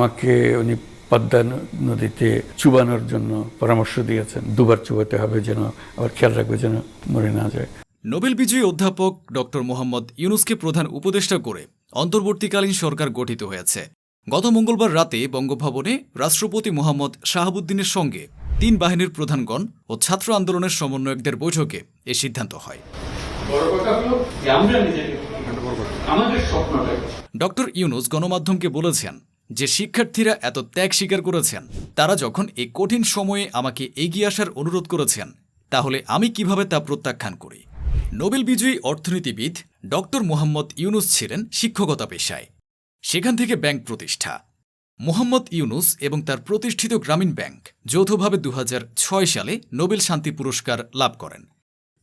আমাকে উনি পদ্মা নদীতে চুবানোর জন্য পরামর্শ দিয়েছেন। দুবার চুবাতে হবে যেন আবার খেয়াল রাখবে যেন মরে না যায়। নোবেল বিজয়ী অধ্যাপক ডক্টর মোহাম্মদ ইউনুসকে প্রধান উপদেষ্টা করে অন্তর্বর্তীকালীন সরকার গঠিত হয়েছে। গত মঙ্গলবার রাতে বঙ্গভবনে রাষ্ট্রপতি মোহাম্মদ শাহাবুদ্দিনের সঙ্গে তিন বাহিনীর প্রধানগণ ও ছাত্র আন্দোলনের সমন্বয়কদের বৈঠকে এ সিদ্ধান্ত হয়। বড় কথা হলো যে আমরা নিজেকে আমাদের স্বপ্নটা ডক্টর ইউনুস গণমাধ্যমকে বলেছেন যে শিক্ষার্থীরা এত ত্যাগ স্বীকার করেছেন, তারা যখন এই কঠিন সময়ে আমাকে এগিয়ে আসার অনুরোধ করেছেন, তাহলে আমি কীভাবে তা প্রত্যাখ্যান করি? নোবেল বিজয়ী অর্থনীতিবিদ ডক্টর মোহাম্মদ ইউনুস ছিলেন শিক্ষকতা পেশায়। সেখান থেকে ব্যাংক প্রতিষ্ঠা। মোহাম্মদ ইউনুস এবং তার প্রতিষ্ঠিত গ্রামীণ ব্যাংক যৌথভাবে দু হাজার ছয় সালে নোবেল শান্তি পুরস্কার লাভ করেন।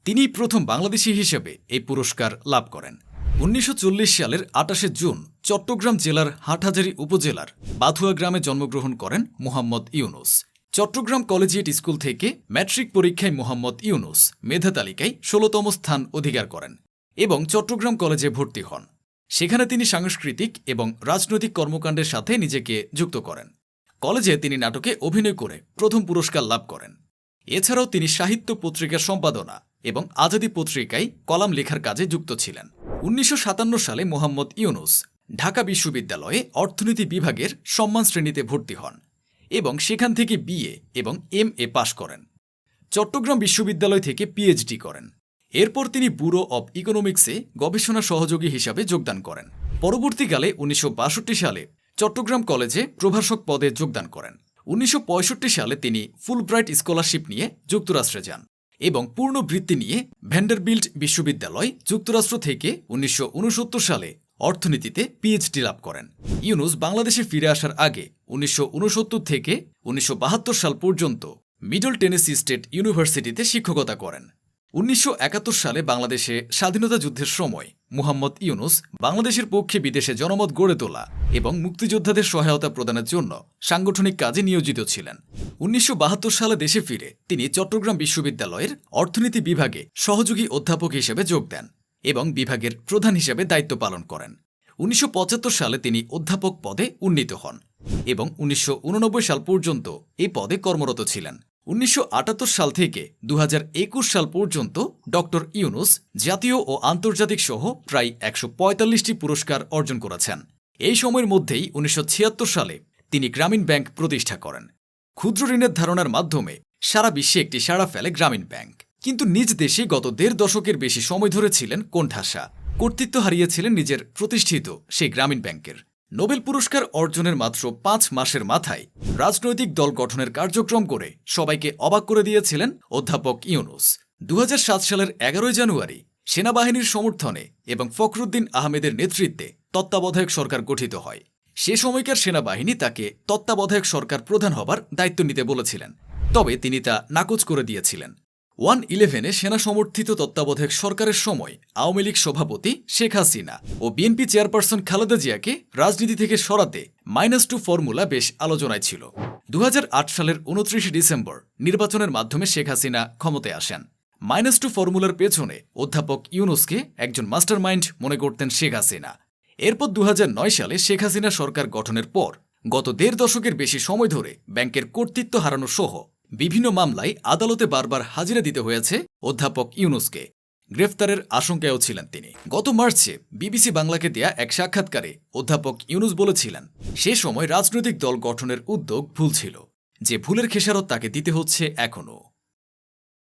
তিনি প্রথম বাংলাদেশি হিসেবে এই পুরস্কার লাভ করেন। উনিশশো চল্লিশ সালের আটাশে জুন চট্টগ্রাম জেলার হাটহাজারী উপজেলার বাথুয়া গ্রামে জন্মগ্রহণ করেন মোহাম্মদ ইউনুস। চট্টগ্রাম কলেজিয়েট স্কুল থেকে ম্যাট্রিক পরীক্ষায় মোহাম্মদ ইউনুস মেধা তালিকায় ষোলতম স্থান অধিকার করেন এবং চট্টগ্রাম কলেজে ভর্তি হন। সেখানে তিনি সাংস্কৃতিক এবং রাজনৈতিক কর্মকাণ্ডের সাথে নিজেকে যুক্ত করেন। কলেজে তিনি নাটকে অভিনয় করে প্রথম পুরস্কার লাভ করেন। এছাড়াও তিনি সাহিত্য পত্রিকার সম্পাদনা এবং আজাদি পত্রিকায় কলাম লেখার কাজে যুক্ত ছিলেন। উনিশশো সাতান্ন সালে মোহাম্মদ ইউনুস ঢাকা বিশ্ববিদ্যালয়ে অর্থনীতি বিভাগের সম্মান শ্রেণীতে ভর্তি হন এবং সেখান থেকে বিএ এবং এম এ পাশ করেন। চট্টগ্রাম বিশ্ববিদ্যালয় থেকে পিএইচডি করেন। এরপর তিনি ব্যুরো অব ইকোনমিক্সে গবেষণা সহযোগী হিসাবে যোগদান করেন। পরবর্তীকালে উনিশশো বাষট্টি সালে চট্টগ্রাম কলেজে প্রভাষক পদে যোগদান করেন। উনিশশো পঁয়ষট্টি সালে তিনি ফুলব্রাইট স্কলারশিপ নিয়ে যুক্তরাষ্ট্রে যান এবং পূর্ণ বৃত্তি নিয়ে ভ্যান্ডারবিল্ট বিশ্ববিদ্যালয় যুক্তরাষ্ট্র থেকে উনিশশো উনসত্তর সালে অর্থনীতিতে পিএইচডি লাভ করেন। ইউনুস বাংলাদেশে ফিরে আসার আগে উনিশশো উনসত্তর থেকে উনিশশো বাহাত্তর সাল পর্যন্ত মিডল টেনেসি স্টেট ইউনিভার্সিটিতে শিক্ষকতা করেন। উনিশশো একাত্তর সালে বাংলাদেশে স্বাধীনতা যুদ্ধের সময় মুহাম্মদ ইউনুস বাংলাদেশের পক্ষে বিদেশে জনমত গড়ে তোলা এবং মুক্তিযোদ্ধাদের সহায়তা প্রদানের জন্য সাংগঠনিক কাজে নিয়োজিত ছিলেন। উনিশশো বাহাত্তর সালে দেশে ফিরে তিনি চট্টগ্রাম বিশ্ববিদ্যালয়ের অর্থনীতি বিভাগে সহযোগী অধ্যাপক হিসেবে যোগ দেন। এবং বিভাগের প্রধান হিসেবে দায়িত্ব পালন করেন। উনিশশো পঁচাত্তর সালে তিনি অধ্যাপক পদে উন্নীত হন এবং উনিশশো উননব্বই সাল পর্যন্ত এই পদে কর্মরত ছিলেন। উনিশশো আটাত্তর সাল থেকে দু হাজার একুশ সাল পর্যন্ত ডক্টর ইউনুস জাতীয় ও আন্তর্জাতিক সহ প্রায় একশো পুরস্কার অর্জন করেছেন। এই সময়ের মধ্যেই উনিশশো ছিয়াত্তর সালে তিনি গ্রামীণ ব্যাংক প্রতিষ্ঠা করেন। ক্ষুদ্র ঋণের ধারণার মাধ্যমে সারা বিশ্বে একটি সাড়া ফেলে গ্রামীণ ব্যাংক। কিন্তু নিজ দেশে গত দেড় দশকের বেশি সময় ধরে ছিলেন কোণঠাসা। কর্তৃত্ব হারিয়েছিলেন নিজের প্রতিষ্ঠিত সেই গ্রামীণ ব্যাংকের। নোবেল পুরস্কার অর্জনের মাত্র পাঁচ মাসের মাথায় রাজনৈতিক দল গঠনের কার্যক্রম করে সবাইকে অবাক করে দিয়েছিলেন অধ্যাপক ইউনুস। দু হাজার সাত সালের এগারোই জানুয়ারি সেনাবাহিনীর সমর্থনে এবং ফখরুদ্দিন আহমেদের নেতৃত্বে তত্ত্বাবধায়ক সরকার গঠিত হয়। সে সময়কার সেনাবাহিনী তাকে তত্ত্বাবধায়ক সরকার প্রধান হবার দায়িত্ব নিতে বলেছিলেন। তবে তিনি তা নাকচ করে দিয়েছিলেন। ওয়ান ইলেভেনে সেনা সমর্থিত তত্ত্বাবধায়ক সরকারের সময় আওয়ামী লীগ সভাপতি শেখ হাসিনা ও বিএনপি চেয়ারপারসন খালেদা জিয়াকে রাজনীতি থেকে সরাতে মাইনাস টু ফর্মুলা বেশ আলোচনায় ছিল। দু হাজার আট সালের উনত্রিশে ডিসেম্বর নির্বাচনের মাধ্যমে শেখ হাসিনা ক্ষমতায় আসেন। মাইনাস টু ফর্মুলার পেছনে অধ্যাপক ইউনুসকে একজন মাস্টার মাইন্ড মনে করতেন শেখ হাসিনা। এরপর দু হাজার নয় সালে শেখ হাসিনা সরকার গঠনের পর গত দেড় দশকের বেশি সময় ধরে ব্যাংকের কর্তৃত্ব হারানো সহ বিভিন্ন মামলায় আদালতে বারবার হাজিরা দিতে হয়েছে অধ্যাপক ইউনুসকে। গ্রেফতারের আশঙ্কায়ও ছিলেন তিনি। গত মার্চে বিবিসি বাংলাকে দেয়া এক সাক্ষাৎকারে অধ্যাপক ইউনুস বলেছিলেন, সে সময় রাজনৈতিক দল গঠনের উদ্যোগ ভুল ছিল। যে ভুলের খেসারত তাকে দিতে হচ্ছে এখনও।